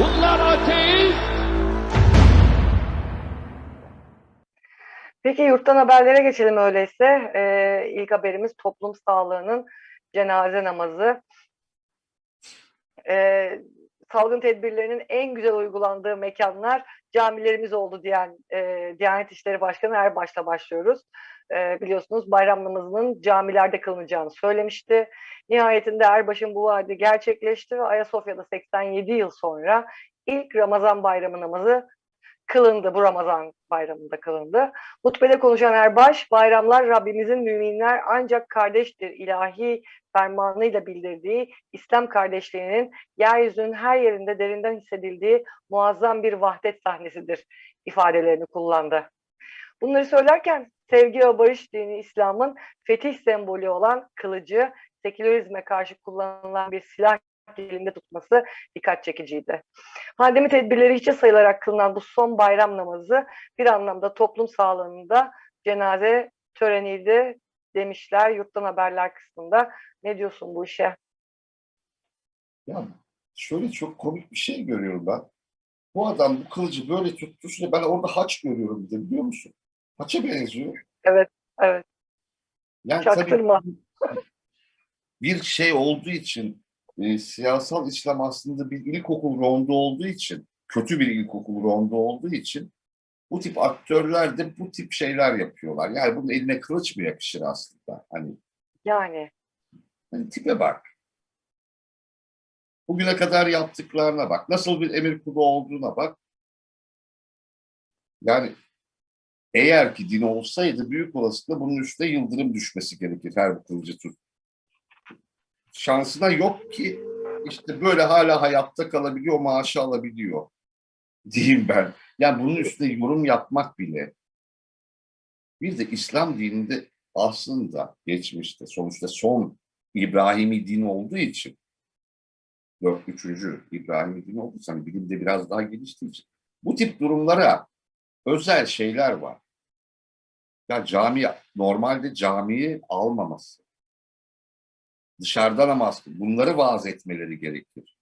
Bunlar ateist. Peki yurttan haberlere geçelim öyleyse. Ee, ilk haberimiz toplum sağlığının cenaze namazı. Ee, salgın tedbirlerinin en güzel uygulandığı mekanlar camilerimiz oldu diyen e, Diyanet İşleri Başkanı Erbaş'la başlıyoruz. Ee, biliyorsunuz bayram namazının camilerde kılınacağını söylemişti. Nihayetinde Erbaş'ın bu vaadi gerçekleşti ve Ayasofya'da 87 yıl sonra ilk Ramazan bayramı namazı kılındı. Bu Ramazan bayramında kılındı. Hutbede konuşan Erbaş, bayramlar Rabbimizin müminler ancak kardeştir ilahi fermanıyla bildirdiği İslam kardeşliğinin yeryüzünün her yerinde derinden hissedildiği muazzam bir vahdet sahnesidir ifadelerini kullandı. Bunları söylerken sevgi ve barış dini İslam'ın fetih sembolü olan kılıcı sekülerizme karşı kullanılan bir silah elinde tutması dikkat çekiciydi. Pandemi tedbirleri hiçe sayılarak kılınan bu son bayram namazı bir anlamda toplum sağlığında cenaze töreniydi demişler yurttan haberler kısmında. Ne diyorsun bu işe? Ya şöyle çok komik bir şey görüyorum ben. Bu adam bu kılıcı böyle tuttu. Şimdi ben orada haç görüyorum bir biliyor musun? Haça benziyor. Evet, evet. Yani tabii Çaktırma. bir şey olduğu için e, siyasal İslam aslında bir ilkokul rondu olduğu için kötü bir ilkokul rondu olduğu için bu tip aktörler de bu tip şeyler yapıyorlar. Yani bunun eline kılıç mı yakışır aslında? Hani, Yani hani tipe bak. Bugüne kadar yaptıklarına bak. Nasıl bir emir kulu olduğuna bak. Yani eğer ki din olsaydı büyük olasılıkla bunun üstüne yıldırım düşmesi gerekir her bu kılıcı tut. Şansına yok ki işte böyle hala hayatta kalabiliyor, maaşı alabiliyor diyeyim ben. Yani bunun üstüne yorum yapmak bile bir de İslam dininde aslında geçmişte sonuçta son İbrahimi din olduğu için 4. 3. İbrahimi din olduğu için hani bilimde biraz daha geliştiği için bu tip durumlara özel şeyler var. Ya cami normalde camiyi almaması. Dışarıdan namaz bunları vaaz etmeleri gerekir.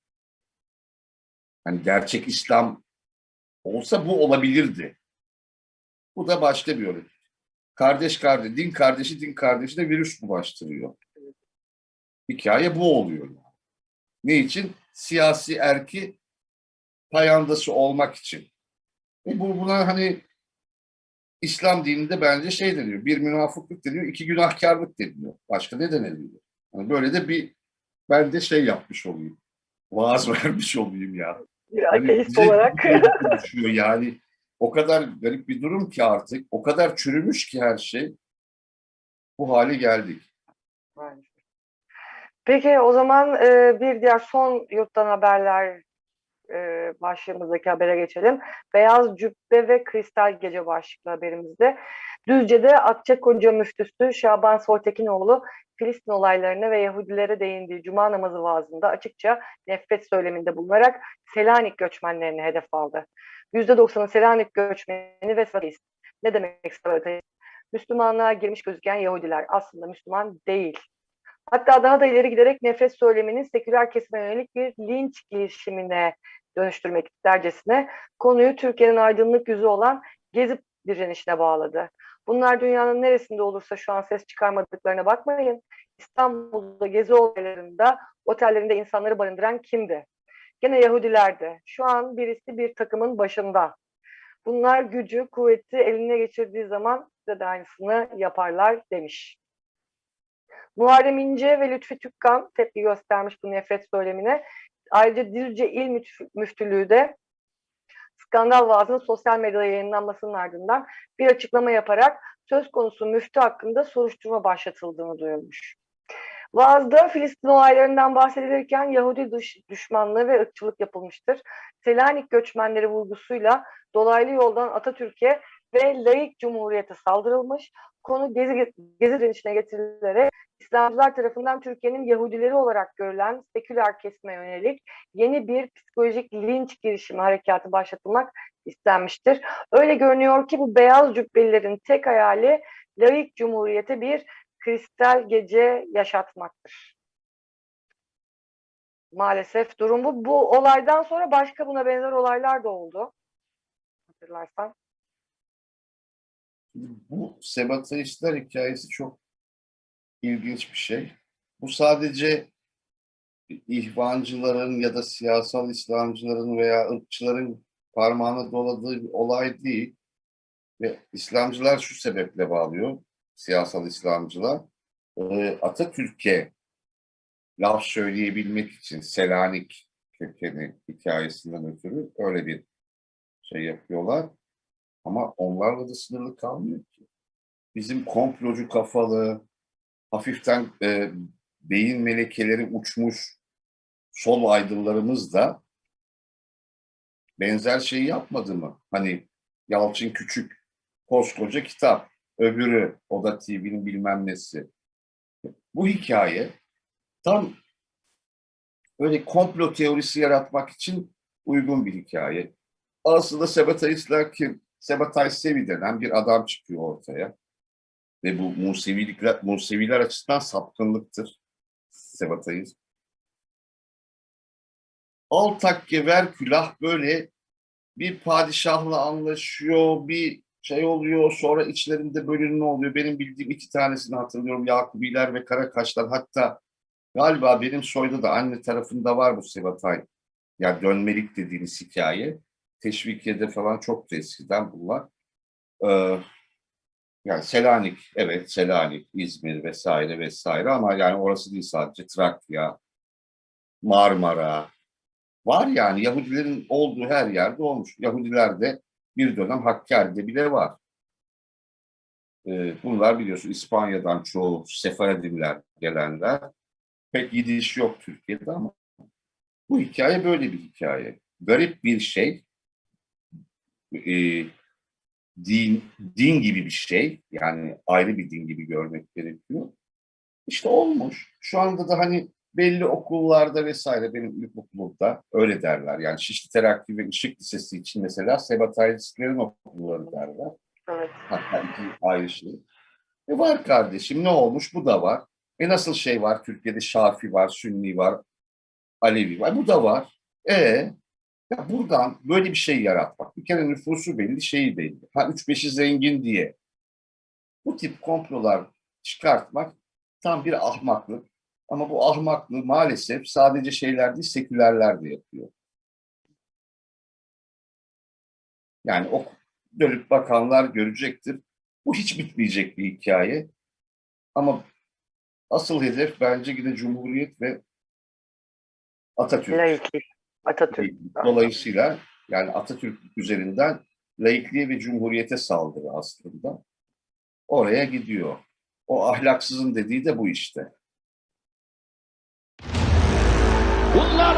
Hani gerçek İslam olsa bu olabilirdi. Bu da başka bir yol. Kardeş kardeş, din kardeşi din kardeşine virüs bulaştırıyor. Hikaye bu oluyor. Ne için? Siyasi erki payandası olmak için. Bu buna hani İslam dininde bence şey deniyor. Bir münafıklık deniyor, iki günahkarlık deniyor. Başka ne deniliyor? Yani böyle de bir ben de şey yapmış olayım. Vaaz vermiş olayım ya. bir Hani ateist olarak konuşuyor yani. O kadar garip bir durum ki artık. O kadar çürümüş ki her şey. Bu hale geldik. Peki o zaman e, bir diğer son yurttan haberler e, başlığımızdaki habere geçelim. Beyaz Cübbe ve Kristal Gece başlıklı haberimizde. Düzce'de Akçakoca müftüsü Şaban Soytekinoğlu Filistin olaylarına ve Yahudilere değindiği Cuma namazı vaazında açıkça nefret söyleminde bulunarak Selanik göçmenlerini hedef aldı. %90'ı Selanik göçmeni ve Sabateist. Ne demek? Müslümanlığa girmiş gözüken Yahudiler aslında Müslüman değil. Hatta daha da ileri giderek nefret söyleminin seküler kesime yönelik bir linç girişimine dönüştürmek istercesine konuyu Türkiye'nin aydınlık yüzü olan Gezi direnişine bağladı. Bunlar dünyanın neresinde olursa şu an ses çıkarmadıklarına bakmayın. İstanbul'da Gezi olaylarında otellerinde insanları barındıran kimdi? Gene Yahudilerdi. Şu an birisi bir takımın başında. Bunlar gücü, kuvveti eline geçirdiği zaman size de aynısını yaparlar demiş. Muharrem İnce ve Lütfi Tükkan tepki göstermiş bu nefret söylemine. Ayrıca Düzce İl Müf- Müftülüğü de skandal vaazının sosyal medyada yayınlanmasının ardından bir açıklama yaparak söz konusu müftü hakkında soruşturma başlatıldığını duyurmuş. Vaazda Filistin olaylarından bahsedilirken Yahudi düşmanlığı ve ırkçılık yapılmıştır. Selanik göçmenleri vurgusuyla dolaylı yoldan Atatürk'e ve laik cumhuriyete saldırılmış. Konu Gezi, Gezi direnişine getirilerek İslamcılar tarafından Türkiye'nin Yahudileri olarak görülen seküler kesime yönelik yeni bir psikolojik linç girişimi harekatı başlatılmak istenmiştir. Öyle görünüyor ki bu beyaz cübbelilerin tek hayali laik cumhuriyete bir kristal gece yaşatmaktır. Maalesef durum bu. Bu olaydan sonra başka buna benzer olaylar da oldu. Hatırlarsan. Bu Sebataristler hikayesi çok ilginç bir şey. Bu sadece ihvancıların ya da siyasal İslamcıların veya ırkçıların parmağına doladığı bir olay değil. Ve İslamcılar şu sebeple bağlıyor, siyasal İslamcılar. Ee, Atatürk'e laf söyleyebilmek için Selanik kökeni hikayesinden ötürü öyle bir şey yapıyorlar. Ama onlarla da sınırlı kalmıyor ki. Bizim komplocu kafalı, hafiften e, beyin melekeleri uçmuş sol aydınlarımız da benzer şeyi yapmadı mı? Hani Yalçın Küçük koskoca kitap, öbürü Oda TV'nin bilmem nesi. Bu hikaye tam böyle komplo teorisi yaratmak için uygun bir hikaye. Aslında Sebataristler kim? Sebatay Sevi denen bir adam çıkıyor ortaya. Ve bu Musevilikler, Museviler açısından sapkınlıktır. Sebatayizm. Altakke Verkülah böyle bir padişahla anlaşıyor, bir şey oluyor, sonra içlerinde bölünme oluyor. Benim bildiğim iki tanesini hatırlıyorum. Yakubiler ve Karakaşlar. Hatta galiba benim soyda da anne tarafında var bu Sebatay. Yani dönmelik dediğimiz hikaye. Teşvikiye'de falan çok da eskiden bunlar. Ee, yani Selanik, evet Selanik, İzmir vesaire vesaire ama yani orası değil sadece Trakya, Marmara. Var yani Yahudilerin olduğu her yerde olmuş. Yahudiler de bir dönem Hakkari'de bile var. Ee, bunlar biliyorsun İspanya'dan çoğu Sefaradimler gelenler. Pek gidiş yok Türkiye'de ama bu hikaye böyle bir hikaye. Garip bir şey. Ee, din, din gibi bir şey. Yani ayrı bir din gibi görmek gerekiyor. İşte olmuş. Şu anda da hani belli okullarda vesaire benim ilkokulumda öyle derler. Yani Şişli Terakki ve Işık Lisesi için mesela Sebatayistlerin okulları derler. Evet. Hatta iki ayrı şey. E var kardeşim ne olmuş bu da var. E nasıl şey var Türkiye'de Şafi var, Sünni var, Alevi var. Bu da var. E ya buradan böyle bir şey yaratmak. Bir kere nüfusu belli, şeyi belli. Ha üç beşi zengin diye. Bu tip komplolar çıkartmak tam bir ahmaklık. Ama bu ahmaklığı maalesef sadece şeyler değil, sekülerler de yapıyor. Yani o dönüp bakanlar görecektir. Bu hiç bitmeyecek bir hikaye. Ama asıl hedef bence yine Cumhuriyet ve Atatürk. Laiklik. Atatürk. Dolayısıyla yani Atatürk üzerinden laikliğe ve cumhuriyete saldırı aslında. Oraya gidiyor. O ahlaksızın dediği de bu işte. Bunlar